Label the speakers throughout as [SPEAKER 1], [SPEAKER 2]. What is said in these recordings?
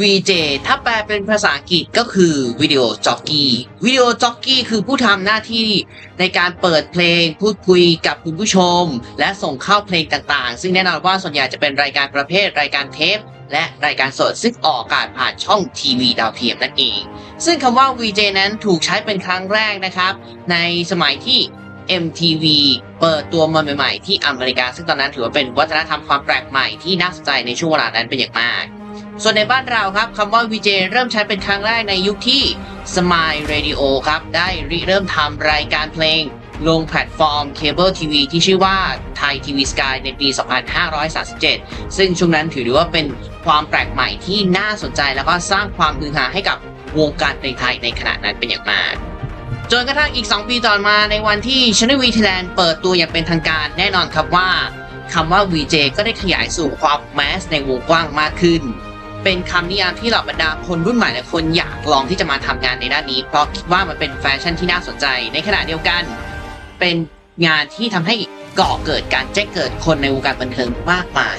[SPEAKER 1] VJ ถ้าแปลเป็นภาษาอังกฤษก็คือวิดีโอจ็อกกี้วิดีโอจ็อกกี้คือผู้ทำหน้าที่ในการเปิดเพลงพูดคุยกับคุณผู้ชม และส่งเข้าเพลงต่างๆ ซึ่งแน่นอนว่าส่วนใหญ่จะเป็นรายการประเภทรายการเทป และรายการสดซึ่งออกอากาศผ่านช่องทีวีดาวเทียมนั่นเอง ซึ่งคำว่า VJ นั้นถูกใช้เป็นครั้งแรกนะครับ ในสมัยที่ MTV เปิดตัวมาใหม่ ๆ ที่อเมริกา ซึ่งตอนนั้นถือว่าเป็นวัฒนธรรมความแปลกใหม่ที่น่าสนใจในช่วงเวลานั้นเป็นอย่างมาก ส่วนในบ้านเราครับคำว่า VJ เริ่มใช้เป็นครั้งแรกในยุคที่ Smile Radio ครับ ได้ริเริ่มทำรายการเพลง ลงแพลตฟอร์มเคเบิลทีวีที่ชื่อว่า Thai TV Sky ในปี 2537 ซึ่งช่วงนั้นถือว่าเป็นความแปลกใหม่ที่น่าสนใจแล้วก็สร้างความฮือฮาให้กับวงการเพลงไทยในขณะนั้นเป็นอย่างมากจนกระทั่งอีก 2 ปีต่อมาในวันที่ Channel V Thailand เปิดตัวอย่างเป็นทางการแน่นอนครับว่าคำว่า VJ ก็ได้ขยายสู่ความแมสในวงกว้างมากขึ้น เป็นคำนิยามที่เหล่าบรรดาคนรุ่นใหม่และคนอยากลองที่จะมาทำงานในด้านนี้ เพราะคิดว่ามันเป็นแฟชั่นที่น่าสนใจ ในขณะเดียวกัน เป็นงานที่ทำให้ก่อเกิดการแจ้งเกิดคนในวงการบันเทิงมากมาย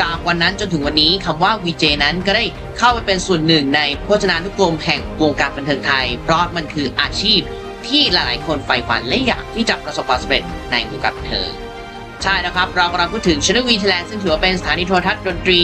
[SPEAKER 1] จากวันนั้นจนถึงวันนี้คำว่า VJ นั้นก็ได้เข้าไปเป็นส่วนหนึ่งในพจนานุกรมแห่งวงการบันเทิงไทย เพราะมันคืออาชีพที่หลายๆ คนใฝ่ฝันและอยากที่จะประสบความสำเร็จในวงการบันเทิง ใช่นะครับ เรากำลังพูดถึง Channel V Thailand ซึ่งถือว่าเป็นสถานีโทรทัศน์ดนตรี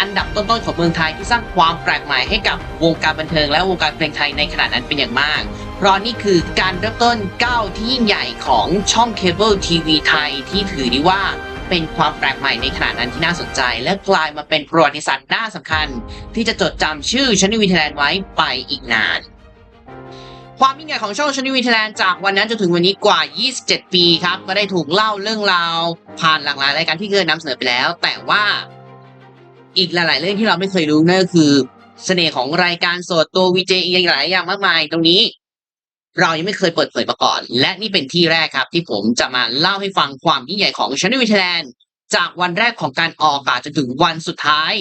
[SPEAKER 1] อันดับต้นๆของเมืองไทยที่สร้างความแปลกใหม่ให้กับวงการบันเทิงและวงการเพลงไทยในขณะนั้นเป็นอย่างมาก เพราะนี่คือการเริ่มต้นก้าวที่ยิ่งใหญ่ของช่องเคเบิลทีวีไทยที่ถือได้ว่าเป็นความแปลกใหม่ในขณะนั้นที่น่าสนใจ และกลายมาเป็นประวัติศาสตร์น่าสำคัญ ที่จะจดจำชื่อ Channel V Thailand ไว้ไปอีกนาน ความยิ่งใหญ่ของช่องชนิวีไทยแลนด์จากวันนั้นจนถึงวันนี้กว่า 27 ปีครับ ก็ได้ถูกเล่าเรื่องราว ผ่านหลากหลายรายการที่เคยนำเสนอไปแล้ว แต่ว่าอีกหลาย ๆ เรื่องที่เราไม่เคยรู้นั่นก็คือเสน่ห์ของรายการสดตัววีเจอีกหลายอย่างมากมาย ตรงนี้ เรายังไม่เคยเปิดเผยมาก่อน และนี่เป็นที่แรกครับ ที่ผมจะมาเล่าให้ฟังความยิ่งใหญ่ของชนิวีไทยแลนด์จากวันแรกของการออกอากาศจนถึงวันสุดท้าย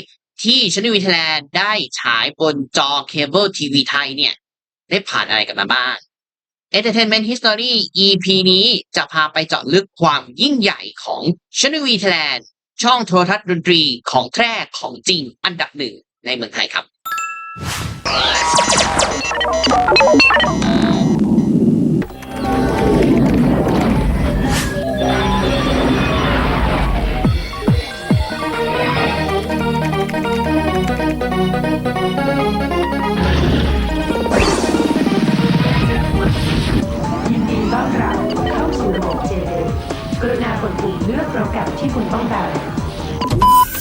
[SPEAKER 1] ที่ชนิวีไทยแลนด์ได้ฉายบนจอเคเบิลทีวีไทยเนี่ย ได้ผ่านอะไรกันมาบ้าง Entertainment History EP นี้จะพาไปเจาะลึกความยิ่งใหญ่ของ Channel V t h a i l a ช่องโทรทัศน์ดนตรีของแท้ของจริงอันดับหนึ่งในเมืองไทยครับ
[SPEAKER 2] ดปุ่มเลือกโปรแกรมที่คุณต้องการ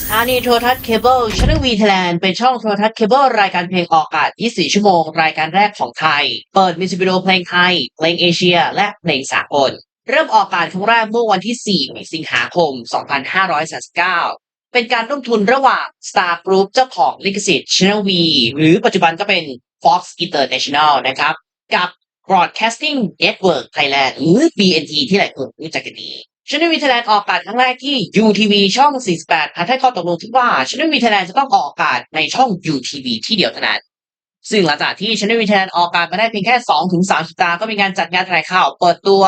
[SPEAKER 1] สถานีโทรทัศน์เคเบิล Channel V Thailand เป็นช่องโทรทัศน์เคเบิลรายการเพลงออกอากาศ 24 ชั่วโมง รายการแรกของไทย เปิดมิวสิกวิดีโอเพลงไทย เพลงเอเชีย และเพลงสากล เริ่มออกอากาศครั้งแรกเมื่อวันที่ 4 สิงหาคม 2539 เป็นการร่วมทุนระหว่าง Star Group เจ้าของลิขสิทธิ์ Channel V หรือปัจจุบันก็เป็น Fox International นะครับ กับ Broadcasting Network Thailand หรือ BNT ที่หลายคนรู้จักกันดี Channel V Thailand ออกอากาศครั้งแรกที่ UTV ช่อง 48ภายใต้ข้อตกลงที่ว่า Channel V Thailand จะต้องออกอากาศในช่อง UTV ที่เดียวเท่านั้น ซึ่งหลังจากที่ Channel V Thailand ออกอากาศมาได้เพียงแค่ 2-3ถึงสัปดาห์ก็มีการจัดงานแถลงข่าวเปิดตัว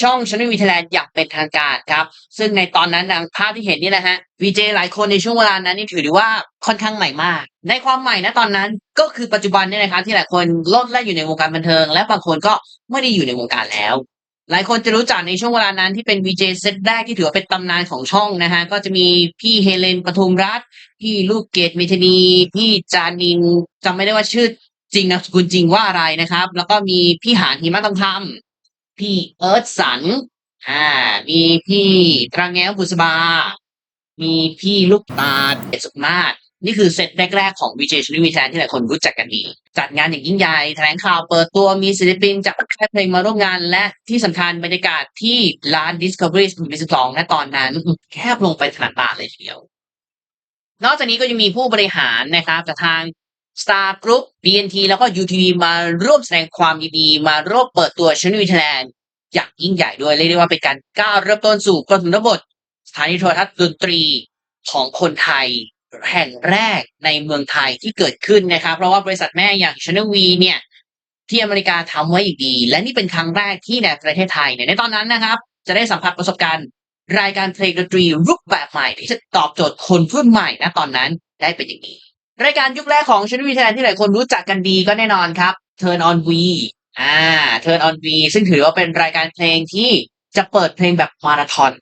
[SPEAKER 1] ช่อง Channel V Thailand อย่างเป็นทางการครับ ซึ่งในตอนนั้นดังภาพที่เห็นนี่แหละฮะ VJ หลายคนในช่วงเวลานั้นนี่ถือได้ว่าค่อนข้างใหม่มาก ในความใหม่นะตอนนั้นก็คือปัจจุบันเนี่ยนะครับที่หลายคนลดแล่นอยู่ในวงการบันเทิง และบางคนก็ไม่ได้อยู่ในวงการแล้ว หลายคนจะรู้จักในช่วงเวลานั้นที่เป็น VJ เซตแรกที่ถือว่าเป็นตำนานของช่องนะฮะก็จะมีพี่เฮเลนปทุมรัตน์พี่ลูกเกดเมธานี พี่จานินจำไม่ได้ว่าชื่อจริงนามสกุลจริงว่าอะไรนะครับ แล้วก็มีพี่หานหิมะทองคำพี่เอิร์ธสันอ่ามีพี่ตรังแง้วบุษบา มีพี่ลูกตาลเอสุมาศ นี่คือเซตแรกๆของ VJ ชลิวิแทนที่หลายคนรู้จักกันดี จัดงานอย่างยิ่งใหญ่แถลงข่าวเปิดตัวมีศิลปินจากค่ายเพลงมาร่วมงาน และที่สำคัญบรรยากาศที่ร้าน Discovery 12ณตอนนั้น แคบลงไปขนาดตาเลยทีเดียว นอกจากนี้ก็ยังมีผู้บริหารนะครับจากทาง Star Group BNT แล้วก็ UTV มาร่วมแสดงความยินดีมาร่วมเปิดตัวชนิวิแลนอย่างยิ่งใหญ่ด้วยเรียกได้ว่าเป็นการก้าวเริ่มต้นสู่กรบทสถานีโทรทัศน์ดนตรีของคนไทย แห่งแรกในเมืองไทยที่เกิดขึ้นนะครับ เพราะว่าบริษัทแม่อย่าง Channel V เนี่ย ที่อเมริกาทำไว้อย่างดี และนี่เป็นครั้งแรกที่ในประเทศไทยเนี่ยในตอนนั้นนะครับ จะได้สัมผัสประสบการณ์รายการเพลงดนตรีรูปแบบใหม่ ที่จะตอบโจทย์คนรุ่นใหม่นะตอนนั้นได้เป็นอย่างดีรายการยุคแรกของชนวีไทยแลนที่หลายคนรู้จักกันดีก็แน่นอนครับ Turn on V อ่า Turn on V ซึ่งถือว่าเป็นรายการเพลงที่จะเปิดเพลงแบบมาราธอน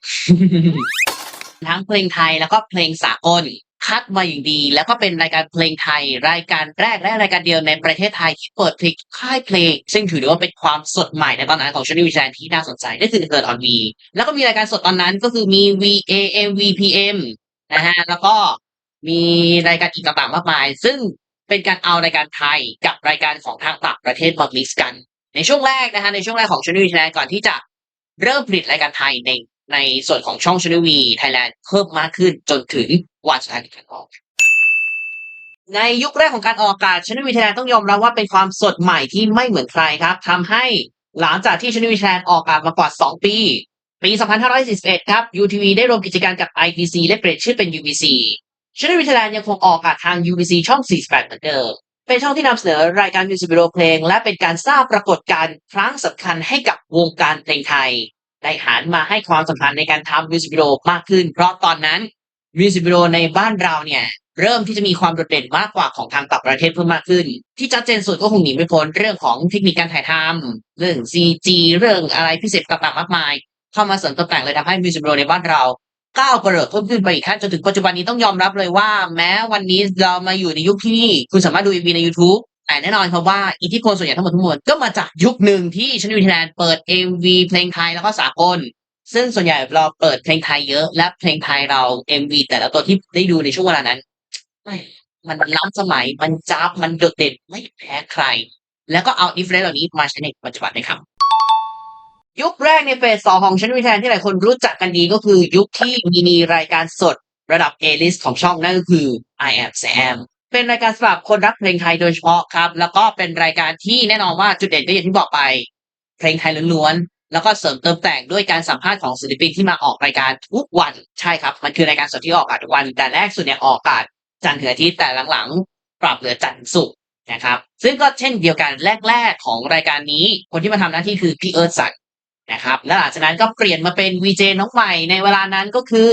[SPEAKER 1] ทั้งเพลงไทยแล้วก็เพลงสากล คัดมาอย่างดี แล้วก็เป็นรายการเพลงไทย รายการแรกและรายการเดียวในประเทศไทยที่เปิดเพลงค่ายเพลง ซึ่งถือได้ว่าเป็นความสดใหม่ในตอนนั้นของชนิวิชัยที่น่าสนใจนั่นคือเกิดออนวีแล้วก็มีรายการสดตอนนั้นก็คือมี VAM VPM นะฮะแล้วก็มีรายการอีกต่างๆมากมาย ซึ่งเป็นการเอารายการไทยกับรายการของทางต่างประเทศมา mix กัน ในช่วงแรกนะฮะในช่วงแรกของชนิวิชัยก่อนที่จะเริ่มผลิตรายการไทยในในส่วนของช่องชนิวีไทยแลนด์เพิ่มมากขึ้นจนถึง วันสุดท้ายในการออก ในยุคแรกของการออกอากาศชนวีไทยแลนต้องยอมรับว่าเป็นความสดใหม่ที่ไม่เหมือนใครครับทำให้หลังจากที่ชนวีไทยแลนออกอากาศมากว่า 2 ปี ปี 2541 ครับ UTV ได้รวมกิจการกับ ITC และเปลี่ยนชื่อเป็น UBC ชนวีไทยแลนยังคงออกอากาศทาง UBC ช่อง 48 เหมือนเดิมเป็นช่องที่นำเสนอรายการมิวสิกวิดีโอเพลง และเป็นการสร้างปรากฏการณ์ครั้งสำคัญให้กับวงการเพลงไทย ได้หันมาให้ความสำคัญในการทำมิวสิกวิดีโอมากขึ้น เพราะตอนนั้น มิวสิกวิดีโอในบ้านเราเนี่ย เริ่มที่จะมีความโดดเด่นมากกว่าของทางต่างประเทศเพิ่มมากขึ้น ที่ชัดเจนสุดก็คงหนีไม่พ้นเรื่องของเทคนิคการถ่ายทำเรื่อง CG เรื่องอะไรพิเศษต่างๆมากมาย เข้ามาเสริมตกแต่งเลยทำให้มิวสิกวิดีโอในบ้านเราก้าวกระโดดเพิ่มขึ้นไปอีกขั้นจนถึงปัจจุบันนี้ต้องยอมรับเลยว่า แม้วันนี้เรามาอยู่ในยุคที่คุณสามารถดู MV ใน YouTube แต่แน่นอนครับว่าอิทธิพลส่วนใหญ่ทั้งหมดทั้งมวลก็มาจากยุคหนึ่งที่ชนิวิทยาแลนด์เปิด MV เพลงไทยแล้วก็สากล ซึ่งส่วนใหญ่เราเปิดเพลงไทยเยอะ และเพลงไทยเรา MV แต่ละตัวที่ได้ดูในช่วงเวลานั้นมันล้ำสมัยมันจ้าบมันโดดเด่นไม่แพ้ใคร แล้วก็เอาอินฟลูเอนซ์เหล่านี้มาใช้ในปัจจุบันนะครับยุคแรกในเฟสสองของชันวิทยาที่หลายคนรู้จักกันดีก็คือยุคที่มีรายการสดระดับ A-list ของช่องนั่นก็คือ I am Sam เป็นรายการสำหรับคนรักเพลงไทยโดยเฉพาะครับ แล้วก็เป็นรายการที่แน่นอนว่าจุดเด่นก็อย่างที่บอกไป เพลงไทยล้วน แล้วก็เสริมเติมแต่งด้วยการสัมภาษณ์ของศิลปินที่มาออกรายการทุกวันใช่ครับ มันคือรายการสดที่ออกอากาศวัน แต่แรกสุดเนี่ยออกอากาศจันทร์ถึงอาทิตย์แต่หลังๆ ปรับเหลือจันทร์ศุกร์นะครับ ซึ่งก็เช่นเดียวกันแรกๆของรายการนี้ คนที่มาทำหน้าที่คือพี่เอิร์ธสักนะครับและหลังจากนั้นก็เปลี่ยนมาเป็นวีเจน้องใหม่ในเวลานั้นก็คือ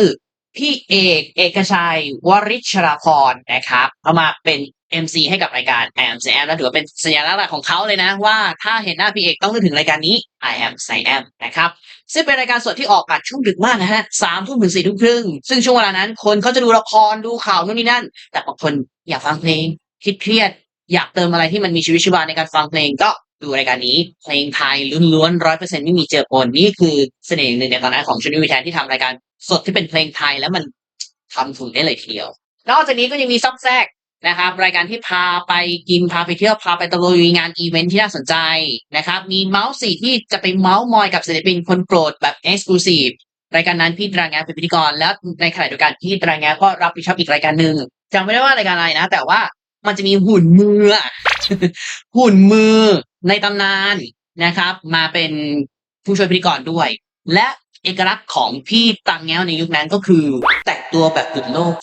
[SPEAKER 1] พี่เอกเอกชัยวริชราพรนะครับเข้ามาเป็น MC ให้กับรายการ I am Sam และถือว่าเป็นสัญลักษณ์หลักของเขาเลยนะ ว่าถ้าเห็นหน้าพี่เอกต้องนึกถึงรายการนี้ I am Sam นะครับซึ่งเป็นรายการสดที่ออกอากาศช่วงดึกมากนะฮะสามทุ่มถึงสี่ทุ่มครึ่ง ซึ่งช่วงเวลานั้น คนเขาจะดูละครดูข่าวนู่นนี่นั่น แต่บางคนอยากฟังเพลงคิดเครียด อยากเติมอะไรที่มันมีชีวิตชีวาในการฟังเพลงก็ดูรายการนี้ เพลงไทยล้วนๆร้อยเปอร์เซ็นต์ไม่มีเจอปนนี่คือเสน่ห์หนึ่งในตอนนั้นของชนิวิแทนที่ทำรายการสดที่เป็นเพลงไทยแล้วมันทำถูกได้เลยทีเดียวนอกจากนี้ก็ยังมีซับแซก นะครับ รายการที่พาไปกินพาไปเที่ยวพาไปตะลุยงานอีเวนท์ที่น่าสนใจนะครับ มีเมาส์สี่ที่จะไปเมาส์มอยกับศิลปินคนโปรดแบบเอ็กซ์คลูซีฟรายการนั้นพี่ตรางแงเป็นพิธีกร แล้วในขณะเดียวกันพี่ตรางแงก็รับผิดชอบอีกรายการหนึ่งจำไม่ได้ว่ารายการอะไรนะ แต่ว่ามันจะมีหุ่นมือ หุ่นมือในตำนานนะครับ มาเป็นผู้ช่วยพิธีกรด้วย และเอกลักษณ์ของพี่ตังแง้วในยุคนั้นก็คือ แต่งตัวแบบหลุดโลก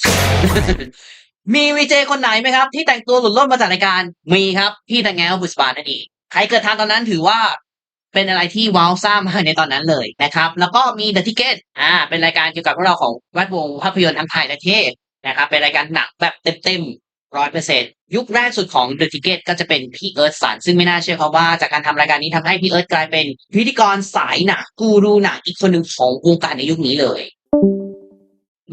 [SPEAKER 1] มีวีเจคนไหนไหมครับ ที่แต่งตัวหลุดโลกมาจากรายการมีครับพี่ตังแง้วบุษบานั่นเองใครเกิดทางตอนนั้นถือว่าเป็นอะไรที่ว้าวซ่ามากในตอนนั้นเลยนะครับ แล้วก็มี The Ticket อ่า เป็นรายการเกี่ยวกับพวกเราของแวดวงภาพยนตร์ทั้งไทยและเทศนะครับ เป็นรายการหนังแบบเต็มๆร้อยเปอร์เซ็นยุคแรกสุดของ The Ticket ก็จะเป็นพี่เอิร์ธสันซึ่งไม่น่าเชื่อเขาว่าจากการทำรายการนี้ทำให้พี่เอิร์ธกลายเป็นพิธีกรสายหนังกูรูหนังอีกคนหนึ่งของวงการในยุคนี้เลย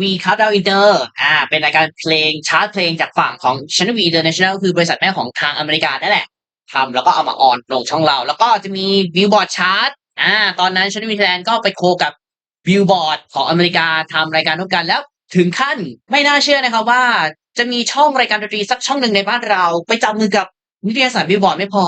[SPEAKER 1] วีค u ด t ด o อินเตอร์อ่า เป็นรายการเพลงชาร์ตเพลงจากฝั่งของ Channel V International คือบริษัทแม่ของทางอเมริกานั่นแหละทำแล้วก็เอามาออนลงช่องเรา แล้วก็จะมีบิลบอร์ดชาร์ตอ่า ตอนนั้น Channel V Thailand ก็ไปโคกับบิลบอร์ดของอเมริกาทำรายการร่วมกันแล้ว ถึงขั้นไม่น่าเชื่อนะครับว่าจะมีช่องรายการดนตรีสักช่องหนึ่งในบ้านเรา ไปจับมือกับนิตยสารบิลบอร์ดไม่พอ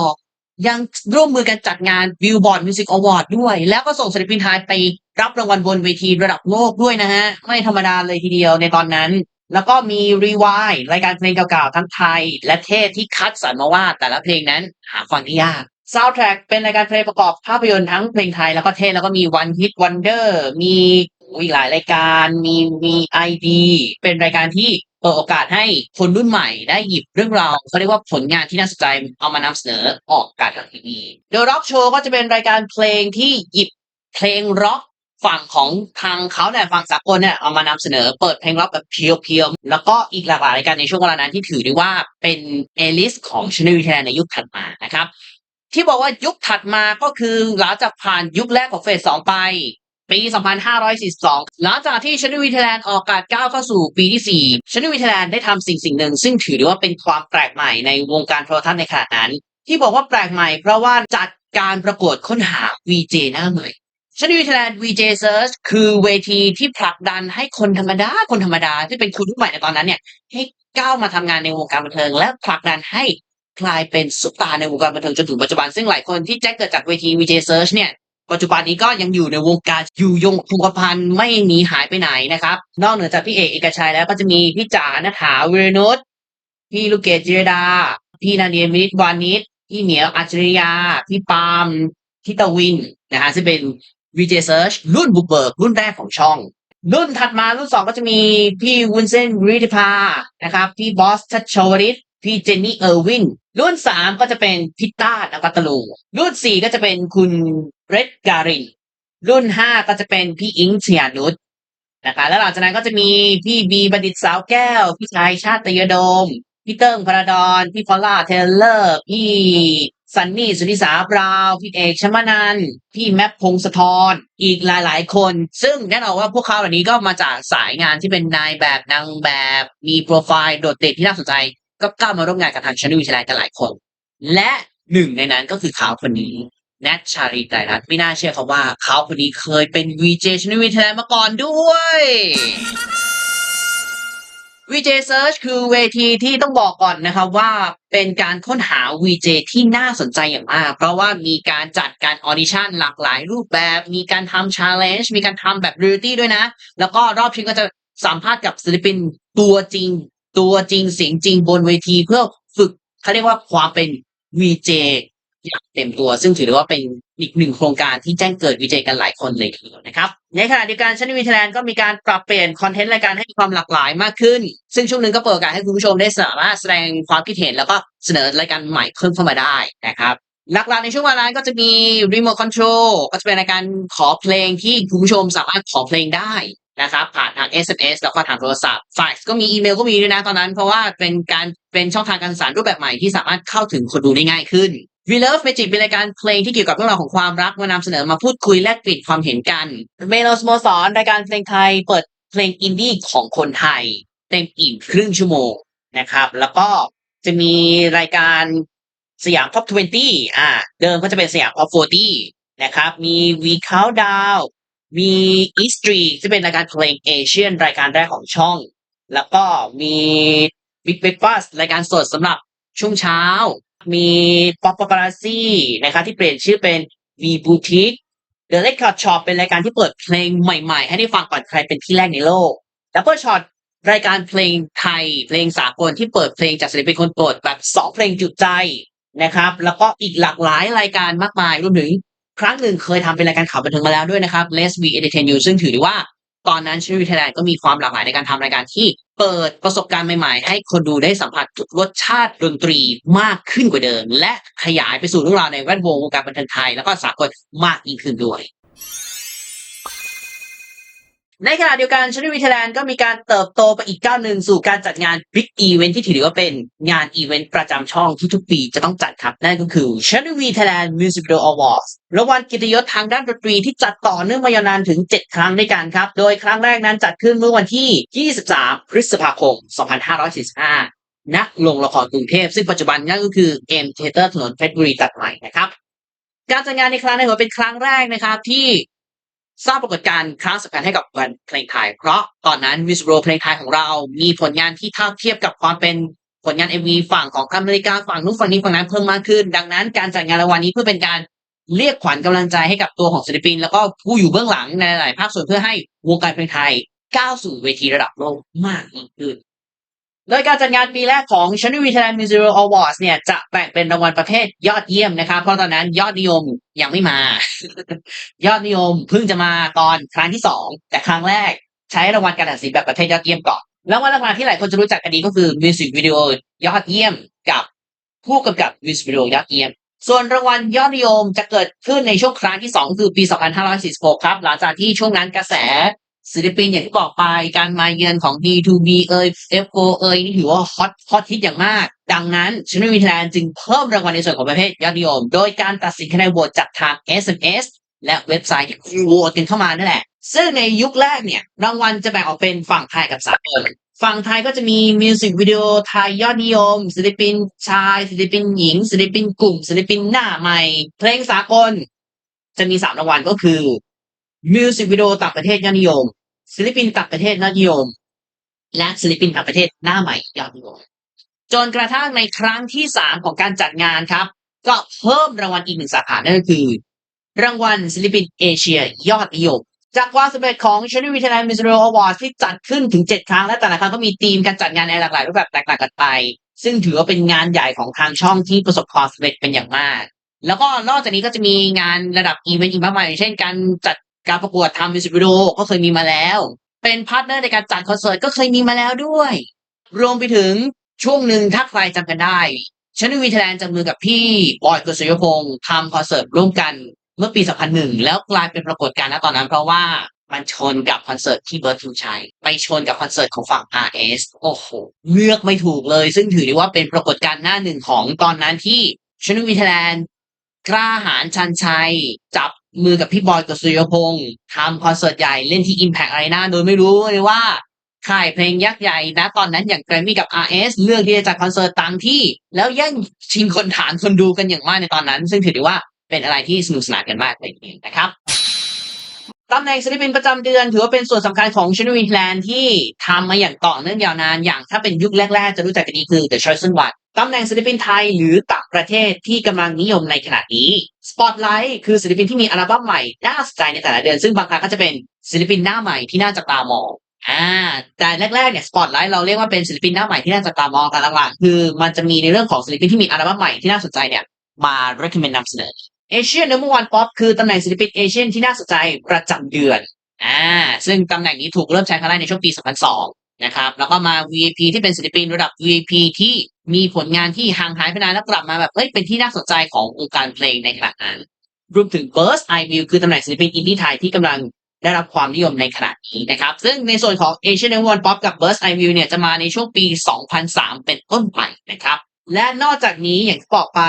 [SPEAKER 1] ยังร่วมมือกันจัดงาน Billboard Music Award ด้วย แล้วก็ส่งศิลปินไทยไป รับรางวัลบนเวทีระดับโลกด้วยนะฮะ ไม่ธรรมดาเลยทีเดียวในตอนนั้น แล้วก็มี Rewind รายการเพลงเก่าๆทั้งไทย และเทศที่คัดสรรมาว่าแต่ละเพลงนั้นหาฟังได้ยาก Soundtrack เป็นรายการเพลงประกอบภาพยนตร์ทั้งเพลงไทยแล้วก็เทศแล้วก็มี One Hit Wonder มีอีกหลายรายการมีมีไอดีเป็นรายการที่เปิดโอกาสให้คนรุ่นใหม่ได้หยิบเรื่องราวเขาเรียกว่าผลงานที่น่าสนใจเอามานำเสนอออกอากาศทางทีวี The Rock Show ก็จะเป็นรายการเพลงที่หยิบเพลงร็อก ฝั่งของทางเขาเนี่ยฝั่งสากลเนี่ยเอามานำเสนอเปิดเพลงร็อกแบบเพียวๆแล้วก็อีกหลากหลายรายการในช่วงเวลานั้นที่ถือได้ว่าเป็นเอลิสของชนวิทยาในยุคถัดมานะครับที่บอกว่ายุคถัดมาก็คือหลังจากผ่านยุคแรกของเฟสสองไป ปี 2542 หลังจากที่ชนวิทยาออกอากาศก้าวเข้าสู่ปีที่ 4ชนวิทยาได้ทำสิ่งสิ่งหนึ่ง ซึ่งถือได้ว่าเป็นความแปลกใหม่ในวงการโทรทัศน์ในขณะนั้น ที่บอกว่าแปลกใหม่เพราะว่าจัดการประกวดค้นหา VJ หน้าใหม่ ชนวิทยา VJ Search คือเวทีที่ผลักดันให้คนธรรมดา คนธรรมดาที่เป็นคนรุ่นใหม่ในตอนนั้นเนี่ย ให้ก้าวมาทำงานในวงการบันเทิง และผลักดันให้กลายเป็นซุปตาร์ในวงการบันเทิงจนถึงปัจจุบัน ซึ่งหลายคนที่แจ้งเกิดจากเวที VJ Search เนี่ย ปัจจุบันนี้ก็ยังอยู่ในวงการอยู่ยงคงกระพันไม่หนีหายไปไหนนะครับ นอกเหนือจากพี่เอกเอกชัยแล้วก็จะมีพี่จ๋าณฐาวรนุชพี่ลูกเกดจิรดา พี่นาเดียมิตวานิชพี่เหมียวอัจฉริยา พี่ปาล์มพี่ตะวินนะฮะซึ่งเป็น VJ Search รุ่นบุกเบิกรุ่นแรกของช่อง รุ่นถัดมารุ่นสองก็จะมีพี่วุ้นเส้นริธิภานะครับพี่บอสชัชชวริตพี่เจนนี่เออร์วินรุ่นสามก็จะเป็นพิต้านกัตลูรุ่นสี่ก็จะเป็นคุณเรดการินรุ่นห้าก็จะเป็นพี่อิงเชียนุชนะคะแล้วหลังจากนั้นก็จะมีพี่บีบัณฑิตสาวแก้ว พี่ชายชาติยโดม พี่เติ้งพระดอน พี่ฟอลล่าเทเลอร์ พี่ ซันนี่สุนิสาบราวพี่เอกชมานันพี่แมปพงศธรอีกหลาย ๆ คน ซึ่งแน่นอนว่าพวกเขาเหล่านี้ก็มาจากสายงานที่เป็นนายแบบนางแบบ มีโปรไฟล์โดดเด่นที่น่าสนใจ ก็กล้ามาร่วมงานกับทางชนวิทยาลัยกันหลายคน และหนึ่งในนั้นก็คือเขาคนนี้แนทชารีไตรรัตน์ไม่น่าเชื่อเขาว่าเขาคนนี้เคยเป็น VJ ชนวิทยาลัยมาก่อนด้วย VJ Search คือเวทีที่ต้องบอกก่อนนะครับว่าเป็นการค้นหา VJ ที่น่าสนใจอย่างมาก เพราะว่ามีการจัดการออดิชั่นหลากหลายรูปแบบ มีการทำ challenge มีการทำแบบเรียลตี้ด้วยนะ แล้วก็รอบชิงก็จะสัมภาษณ์กับศิลปินตัวจริง ตัวจริงเสียงจริงบนเวทีเพื่อฝึกเขาเรียกว่าความเป็น VJ อย่างเต็มตัว ซึ่งถือว่าเป็น อีกหนึ่งโครงการที่แจ้งเกิด VJ กันหลายคนเลยทีเดียวนะครับ ในขณะเดียวกันชั้นวิทยาลัยก็มีการปรับเปลี่ยนคอนเทนต์รายการให้มีความหลากหลายมากขึ้น ซึ่งช่วงหนึ่งก็เปิดโอกาสให้คุณผู้ชมได้สามารถแสดงความคิดเห็นแล้วก็เสนอรายการใหม่เพิ่มเข้ามาได้นะครับหลักๆในช่วงเวลานั้นก็จะมี remote control ก็จะเป็นรายการขอเพลงที่คุณผู้ชมสามารถขอเพลงได้นะครับผ่านทาง SMS แล้วก็ทางโทรศัพท์ fax ก็มีอีเมลก็มีด้วยนะตอนนั้น เพราะว่าเป็นการเป็นช่องทางการสื่อสารรูปแบบใหม่ที่สามารถเข้าถึงคนดูได้ง่ายขึ้น We Love Magic เป็นรายการเพลงที่เกี่ยวกับเรื่องราวของความรักมานำเสนอมาพูดคุยแลกเปลี่ยนความเห็นกันเมโลสโมสรรายการเพลงไทยเปิดเพลงอินดี้ของคนไทย เต็มอิ่มครึ่งชั่วโมงนะครับ แล้วก็จะมีรายการสยาม Top 20อ่าเดิมก็จะเป็นสยาม Top 40 นะครับ มี We Countdown มี East Street ที่เป็นรายการเพลงเอเชียนรายการแรกของช่อง แล้วก็มี Big Breakfast รายการสดสำหรับช่วงเช้า มี Pop Paparazzi นะครับที่เปลี่ยนชื่อเป็น V Boutique The Record Shop เป็นรายการที่เปิดเพลงใหม่ๆ ให้ได้ฟังก่อนใครเป็นที่แรกในโลก Double Shot รายการเพลงไทย เพลงสากลที่เปิดเพลงจากศิลปินคนโปรดแบบสองเพลงจุดใจนะครับ แล้วก็อีกหลากหลายรายการมากมายรวมถึง ครั้งหนึ่งเคยทำเป็นรายการข่าวบันเทิงมาแล้วด้วยนะครับ Let's We Entertain You ซึ่งถือได้ว่า ตอนนั้นชีวิตไทยแลนด์ก็มีความหลากหลายในการทำรายการที่เปิดประสบการณ์ใหม่ๆ ให้คนดูได้สัมผัสรสชาติดนตรีมากขึ้นกว่าเดิม และขยายไปสู่เรื่องราวในแวดวงวงการบันเทิงไทย แล้วก็สากลมากยิ่งขึ้นด้วย ในขณะเดียวกันชนิวิทยาลัยก็มีการเติบโตไปอีกก้าวหนึ่งสู่การจัดงาน Big Event ที่ถือว่าเป็นงานอีเวนต์ประจำช่องที่ทุกปีจะต้องจัดครับ นั่นก็คือ c h a n n e l V Thailand Music Video Awards รางวัลกิตยศทางด้านดนตรีที่จัดต่อเนื่องมายาวนานถึง 7 ครั้งด้วยกันครับ โดยครั้งแรกนั้นจัดขึ้นเมื่อวันที่ 23 พฤษภาคม 2545 ณ โรงละครกรุงเทพ ซึ่งปัจจุบันนั่นก็คือ M Theater ถนนเพชรบุรีตัดใหม่นะครับการจัดงานในครั้งนี้ถือว่าเป็นครั้งแรกนะครับที่ สร้างปรากฏการณ์ครั้งสำคัญให้กับวงการเพลงไทย เพราะตอนนั้นมิสโรเพลงไทยของเรา มีผลงานที่เท่าเทียบกับความเป็นผลงาน MV ฝั่งของอเมริกาฝั่งนู้นฝั่งนี้ฝั่งนั้นเพิ่มมากขึ้น ดังนั้นการจัดงานรางวัลนี้เพื่อเป็นการเรียกขวัญกำลังใจให้กับตัวของศิลปิน แล้วก็ผู้อยู่เบื้องหลังในหลายภาคส่วนเพื่อให้วงการเพลงไทยก้าวสู่เวทีระดับโลกมากยิ่งขึ้น โดยการจัดงานปีแรกของ c h a n n e l V Thailand Music Awards เนี่ยจะแบ่งเป็นรางวัลประเภทยอดเยี่ยมนะครับ เพราะตอนนั้นยอดนิยมยังไม่มา ยอดนิยมเพิ่งจะมาตอนครั้งที่สองแต่ครั้งแรกใช้รางวัลการตัดสินแบบประเภทยอดเยี่ยมก่อนรางวัลรางวัลที่หลายคนจะรู้จักกันดีก็คือมิวสิกวิดีโอยอดเยี่ยมกับผู้กำกับมิวสิกวิดีโอยอดเยี่ยม ส่วนรางวัลยอดนิยมจะเกิดขึ้นในช่วงครั้งที่ 2 คือปี 2546 ครับ หลังจากที่ช่วงนั้นกระแส ศิลปินอย่างที่บอกไปการมาเยือนของ D2B เอ่ย F4 เอ่ยนี่ถือว่าฮอตฮอตฮิตอย่างมาก ดังนั้นชนวิทยาจึงเพิ่มรางวัลในส่วนของประเภทยอดนิยม โดยการตัดสินคะแนนโหวตจากทาง SMS และเว็บไซต์ที่โหวตกันเข้ามานั่นแหละ ซึ่งในยุคแรกเนี่ย รางวัลจะแบ่งออกเป็นฝั่งไทยกับสากลฝั่งไทยก็จะมีมิวสิกวิดีโอไทยยอดนิยมศิลปินชายศิลปินหญิงศิลปินกลุ่มศิลปินหน้าใหม่ เพลงสากล จะมีสามรางวัลก็คือ มิวสิกวิดีโอต่างประเทศยอดนิยม ศิลปินต่างประเทศยอดนิยม และศิลปินต่างประเทศหน้าใหม่ยอดนิยม จนกระทั่งในครั้งที่สามของการจัดงานครับ ก็เพิ่มรางวัลอีกหนึ่งสาขานั่นก็คือ รางวัลศิลปินเอเชียยอดนิยม จากความสำเร็จของ Channel v i t a l a n d Music Award ที่จัดขึ้นถึง 7 ครั้งและแต่ละครั้งก็มีธีมการจัดงานในหลากหลายรูปแบบแตกต่างกันไป ซึ่งถือว่าเป็นงานใหญ่ของทางช่องที่ประสบความสำเร็จเป็นอย่างมากแล้วก็นอกจากนี้ก็จะมีงานระดับอีเวนต์อีกมากมายเช่นการจัด การประกวดทำมิวสิกวิดีโอก็เคยมีมาแล้ว เป็นพาร์ทเนอร์ในการจัดคอนเสิร์ตก็เคยมีมาแล้วด้วย รวมไปถึงช่วงหนึ่งถ้าใครจำกันได้ชนวีทแลนด์จับมือกับพี่บอยกฤษยพงศ์ทำคอนเสิร์ตร่วมกันเมื่อปี 2001 แล้วกลายเป็นปรากฏการณ์ณตอนนั้น เพราะว่ามันชนกับคอนเสิร์ตที่เบิร์ดทูชัยไปชนกับคอนเสิร์ตของฝั่ง RS โอ้โห เลือกไม่ถูกเลย ซึ่งถือได้ว่าเป็นปรากฏการณ์หน้าหนึ่งของตอนนั้นที่ชนวีทแลนด์กล้าหาญชันชัย จับ มือกับพี่บอยกฤษยพงศ์ทำคอนเสิร์ตใหญ่เล่นที่ Impact Arena โดยไม่รู้เลยว่าค่ายเพลงยักษ์ใหญ่นะตอนนั้นอย่างแกรมมี่กับ RS เลือกที่จะจัดคอนเสิร์ตต่างที่ แล้วแย่งชิงคนฐานคนดูกันอย่างมากในตอนนั้น ซึ่งถือได้ว่าเป็นอะไรที่สนุกสนานกันมากเลยทีเดียวนะครับตำแหน่งศิลปินประจำเดือนถือว่าเป็นส่วนสำคัญของชนวีแ l นที่ทำมาอย่างต่อเนื่องยาวนานอย่างถ้าเป็นยุคแรก ๆ จะรู้จักกันดีคือ The Chosen One ตำแหน่งศิลปินไทยหรือต่างประเทศที่กำลังนิยมในขณะนี้ Spotlight คือศิลปินที่มีอัลบั้มใหม่น่าสนใจในแต่ละเดือน ซึ่งบางครั้งก็จะเป็นศิลปินหน้าใหม่ที่น่าจับตามองอ่าแต่แรกๆเนี่ยสปอตไลท์เราเรียกว่าเป็นศิลปินหน้าใหม่ที่น่าจับตามองแต่หลังๆคือมันจะมีในเรื่องของศิลปินที่มีอัลบั้มใหม่ที่น่าสนใจเนี่ยมา recommend นำเสนอเอเชีย number one pop คือตำแหน่งศิลปินเอเชียที่น่าสนใจประจำเดือนอ่าซึ่งตำแหน่งนี้ถูกเริ่มใช้ครั้งแรกในช่วงปี 2002 นะครับ แล้วก็มา VIP ที่เป็นศิลปินระดับ VIP ที่มีผลงานที่ห่างหายไปนานแล้วกลับมาแบบเอ้ยเป็นที่น่าสนใจของวงค์การเพลงในขณะนั้นรวมถึง Burst I View คือตำแหน่งศิลปินอินดี้ไทยที่กำลังได้รับความนิยมในขณะนี้นะครับ ซึ่งในส่วนของ Asian Number One Pop กับ Burst I View เนี่ยจะมาในช่วงปี 2003 เป็นต้นไปนะครับ และนอกจากนี้อย่างที่บอกไป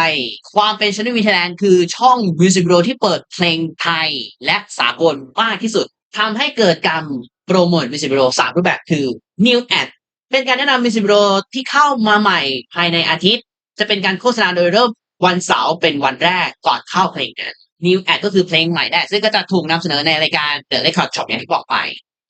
[SPEAKER 1] ความเป็นชนวีไทยแลนด์คือช่องมิวสิกวิดีโอที่เปิดเพลงไทยและสากลมากที่สุดทำให้เกิดการโปรโมทมิวสิกวิดีโอสามรูปแบบคือ New Ad เป็นการแนะนำมิวสิกวิดีโอที่เข้ามาใหม่ภายในอาทิตย์ จะเป็นการโฆษณาโดยเริ่มวันเสาร์เป็นวันแรกก่อนเข้าเพลงนั้น New Ad ก็คือเพลงใหม่แรกซึ่งก็จะถูกนำเสนอในรายการ The Record Shop อย่างที่บอกไป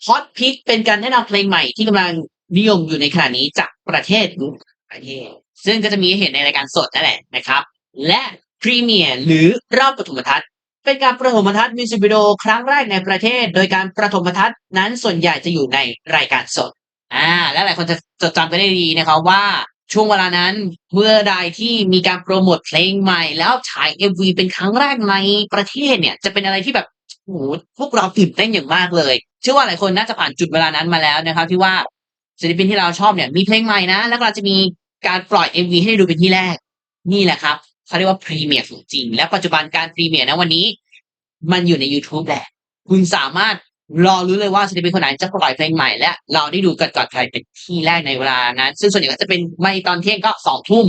[SPEAKER 1] Hot Pick เป็นการแนะนำเพลงใหม่ที่กำลังนิยมอยู่ในขณะนี้จากประเทศทุประเทศ ซึ่งก็จะมีเห็นในรายการสดนั่นแหละนะครับ และพรีเมียร์หรือรอบปฐมทัศน์เป็นการประถมทัศน์มิวสิกวิดีโอครั้งแรกในประเทศ โดยการประถมทัศน์นั้นส่วนใหญ่จะอยู่ในรายการสด อ่า และหลายคนจะจดจำกันได้ดีนะครับว่าช่วงเวลานั้นเมื่อใดที่มีการโปรโมทเพลงใหม่ แล้วฉาย MV เป็นครั้งแรกในประเทศเนี่ย จะเป็นอะไรที่แบบโอ้โหพวกเราตื่นเต้นอย่างมากเลย เชื่อว่าหลายคนน่าจะผ่านจุดเวลานั้นมาแล้วนะครับ ที่ว่าศิลปินที่เราชอบเนี่ยมีเพลงใหม่นะ แล้วก็เราจะมีการปล่อย MV ให้ดูเป็นที่แรก นี่แหละครับเขาเรียกว่าพรีเมียร์ของจริง และปัจจุบันการพรีเมียร์นะวันนี้ มันอยู่ใน YouTube แหละ คุณสามารถ รอรู้เลยว่าศิลปินคนไหนจะปล่อยเพลงใหม่และเราได้ดูกันก่อนใครเป็นที่แรกในเวลานั้น ซึ่งส่วนใหญ่ก็จะเป็นไม่ตอนเที่ยงก็สองทุ่ม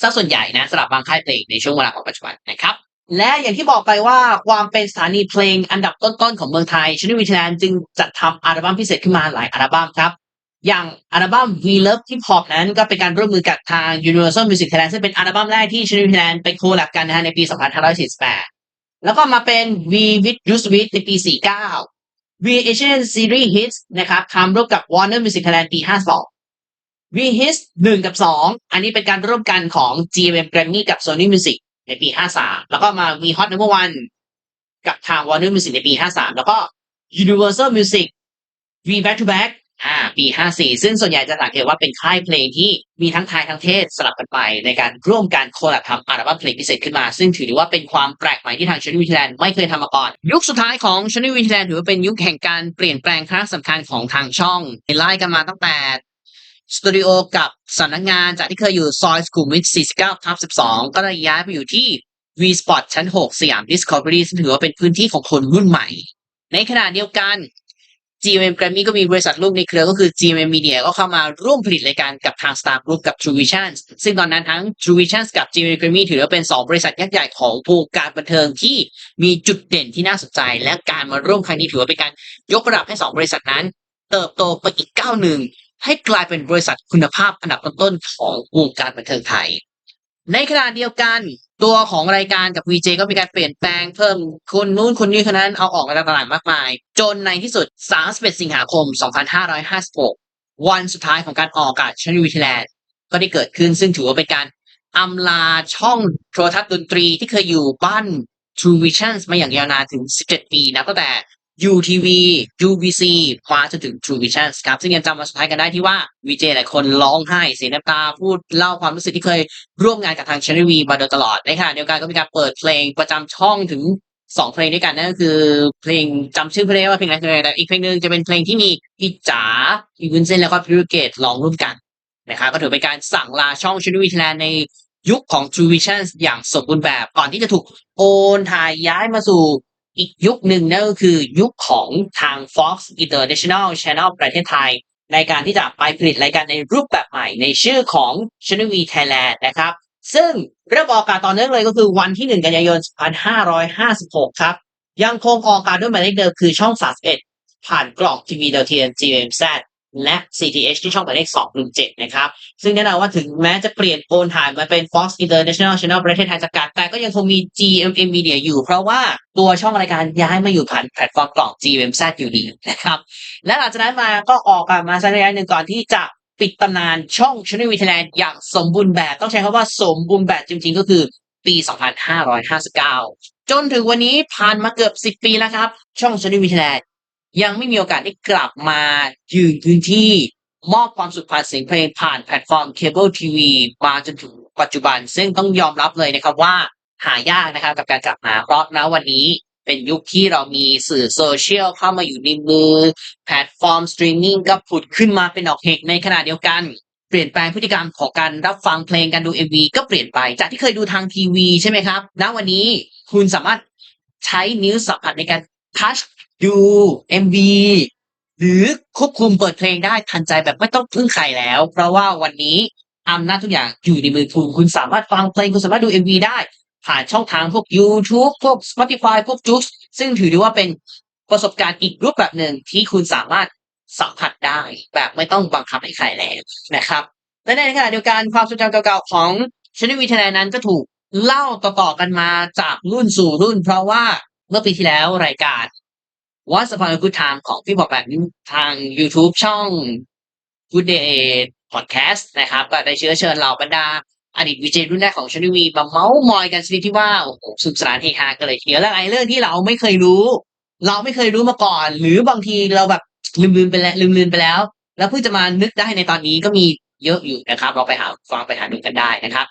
[SPEAKER 1] ซะส่วนใหญ่นะสำหรับบางค่ายเพลงในช่วงเวลาของปัจจุบันนะครับ และอย่างที่บอกไปว่าความเป็นสถานีเพลงอันดับต้นๆของเมืองไทยชนิดวิทยาจึงจัดทำอัลบั้มพิเศษขึ้นมาหลายอัลบั้มครับอย่างอัลบั้ม We Love Hip Hop นั้นก็เป็นการร่วมมือกับทาง Universal Music Thailand ซึ่งเป็นอัลบั้มแรกที่ชนิดวิทยาไปโคแลบกันนะฮะในปี 2548 แล้วก็มาเป็น We With You Sweet ในปี 49 V Asian Series Hits นะครับทำร่วมกับ Warner Music Thailand ปี 52 V Hits 1 กับ 2 อันนี้เป็นการร่วมกันของ GMM Grammy กับ Sony Music ในปี 53 แล้วก็มา V Hot Number One กับทาง Warner Music ในปี 53 แล้วก็ Universal Music V Back to Back อ่าปี 54 ซึ่งส่วนใหญ่จะสังเกตว่าเป็นค่ายเพลงที่มีทั้งไทยทั้งเทศสลับกันไป ในการร่วมกันโคแลบทำอัลบั้มเพลงพิเศษขึ้นมา ซึ่งถือว่าเป็นความแปลกใหม่ที่ทางชนวิทยาไม่เคยทำมาก่อน ยุคสุดท้ายของชนวิทยาถือว่าเป็นยุคแห่งการเปลี่ยนแปลงครั้งสำคัญของทางช่องไล่กันมาตั้งแต่สตูดิโอกับสำนักงานจากที่เคยอยู่ซอยสุขุมวิท 49 ทับ 12 ก็ได้ย้ายไปอยู่ที่ V Spot ชั้น 6 สยาม Discovery ซึ่งถือว่าเป็นพื้นที่ของคนรุ่นใหม่ ในขณะเดียวกัน GMM Grammy ก็มีบริษัทลูกในเครือก็คือ GMM Media ก็เข้ามาร่วมผลิตรายการกับทาง Star Group กับ True Vision ซึ่งตอนนั้นทั้ง True Vision กับ GMM Grammy ถือว่าเป็น 2 บริษัทยักษ์ใหญ่ของวงการบันเทิงที่มีจุดเด่นที่น่าสนใจ และการมาร่วมครั้งนี้ถือว่าเป็นการยกระดับให้ 2 บริษัทนั้น เติบโตไปอีกก้าวหนึ่งให้กลายเป็นบริษัทคุณภาพอันดับต้นๆของวงการบันเทิงไทย ในขณะเดียวกัน ตัวของรายการกับ VJ ก็มีการเปลี่ยนแปลงเพิ่มคนนู้นคนนี้คนนั้นเอาออกมาจากตลาดมากมาย จนในที่สุด 31 สิงหาคม 2556 วันสุดท้ายของการออกอากาศชนวิทแลนด์ก็ได้เกิดขึ้นซึ่งถือว่าเป็นการอำลาช่องโทรทัศน์ดนตรีที่เคยอยู่บ้าน True Visions มาอย่างยาวนานถึง 17 ปีนะตั้งแต่ UTV UBC คว้าจนถึง True Vision ครับ ซึ่งยังจำมาสุดท้ายกันได้ที่ว่า VJ หลายคนร้องไห้เสียน้ำตาพูดเล่าความรู้สึกที่เคยร่วมงานกับทาง Channel V มาโดยตลอดในขณะเดียวกันก็มีการเปิดเพลงประจำช่องถึงสองเพลงด้วยกันนั่นก็คือเพลงจำชื่อเพลงว่าเพลงอะไรแต่อีกเพลงหนึ่งจะเป็นเพลงที่มีพี่จ๋าพี่วุ้นเส้นแล้วก็พี่ลูกเกดร้องร่วมกันนะครับก็ถือเป็นการสั่งลาช่องชนวีทแลนในยุคของ True Vision อย่างสมบูรณ์แบบก่อนที่จะถูกโอนถ่ายย้ายมาสู่ อีกยุคหนึ่งนั่นก็คือยุคของทาง Fox International Channel ประเทศไทย ในการที่จะไปผลิตรายการในรูปแบบใหม่ในชื่อของ Channel V Thailand นะครับ ซึ่งเริ่มออกอากาศต่อเนื่องเลยก็คือวันที่ 1 กันยายน 2556 ครับ ยังคงออกอากาศด้วยหมายเลขเดิมคือช่อง 31 ผ่านกล่องทีวีดาวเทียม GMZ และ CTH ที่ช่องหมายเลข217 นะครับ ซึ่งแน่นอนว่าถึงแม้จะเปลี่ยนโอนถ่ายมาเป็น Fox International Channel ประเทศไทยจำกัด แต่ก็ยังคงมี GMM Media อยู่ เพราะว่าตัวช่องรายการย้ายมาอยู่ผ่านแพลตฟอร์มกล่อง GMZ อยู่ดีนะครับ และหลังจากนั้นมาก็ออกมาสักระยะหนึ่งก่อนที่จะปิดตำนานช่องชนวีทแลนด์อย่างสมบูรณ์แบบ ต้องใช้คำว่าสมบูรณ์แบบจริงๆ ก็คือปี 2559 จนถึงวันนี้ผ่านมาเกือบ 10 ปีแล้วครับ ช่องชนวีทแลนด์ ยังไม่มีโอกาสได้กลับมายืนพื้นที่มอบความสุขผ่านเสียงเพลงผ่านแพลตฟอร์มเคเบิลทีวีมาจนถึงปัจจุบัน ซึ่งต้องยอมรับเลยนะครับว่าหายากนะครับกับการกลับมาเพราะณวันนี้เป็นยุคที่เรามีสื่อโซเชียลเข้ามาอยู่ในมือ แพลตฟอร์มสตรีมมิ่งก็ผุดขึ้นมาเป็นดอกเห็ดในขณะเดียวกัน เปลี่ยนแปลงพฤติกรรมของการรับฟังเพลงการดู MV ก็เปลี่ยนไป จากที่เคยดูทางทีวีใช่ไหมครับณวันนี้คุณสามารถใช้นิ้วสัมผัสในการทัช ดู MV หรือควบคุมเปิดเพลงได้ทันใจแบบไม่ต้องพึ่งใครแล้ว เพราะว่าวันนี้อำนาจทุกอย่างอยู่ในมือคุณคุณสามารถฟังเพลงคุณสามารถดู MV ได้ ผ่านช่องทางพวก YouTube พวก Spotify พวก j u x ซึ่งถือได้ว่าเป็นประสบการณ์อีกรูปแบบหนึ่งที่คุณสามารถสัมผัสได้ แบบไม่ต้องบังคับให้ใครแล้วนะครับ และในขณะเดียวกันความทรงจำเก่าๆของชนิดวิทยานั้นก็ถูกเล่าต่อๆกันมาจากรุ่นสู่รุ่น เพราะว่าเมื่อปีที่แล้วรายการ Once Upon a Good Time ของพี่บอกแบบนี้ทาง YouTube ช่อง Good Day Podcast นะครับ ก็ได้เชื้อเชิญเหล่าบรรดาอดีตวีเจรุ่นแรกของชนิวีมาเมาส์มอยกันชนิที่ว่าโอ้โหสนุกสนานเฮฮากันเลยทีเดียวแล้วไอ้เรื่องที่เราไม่เคยรู้ เราไม่เคยรู้มาก่อน หรือบางทีเราแบบลืมลืมไปแล้วลืมลืมไปแล้ว แล้วเพิ่งจะมานึกได้ในตอนนี้ก็มีเยอะอยู่นะครับ เราไปหาฟังไปหาดูกันได้นะครับ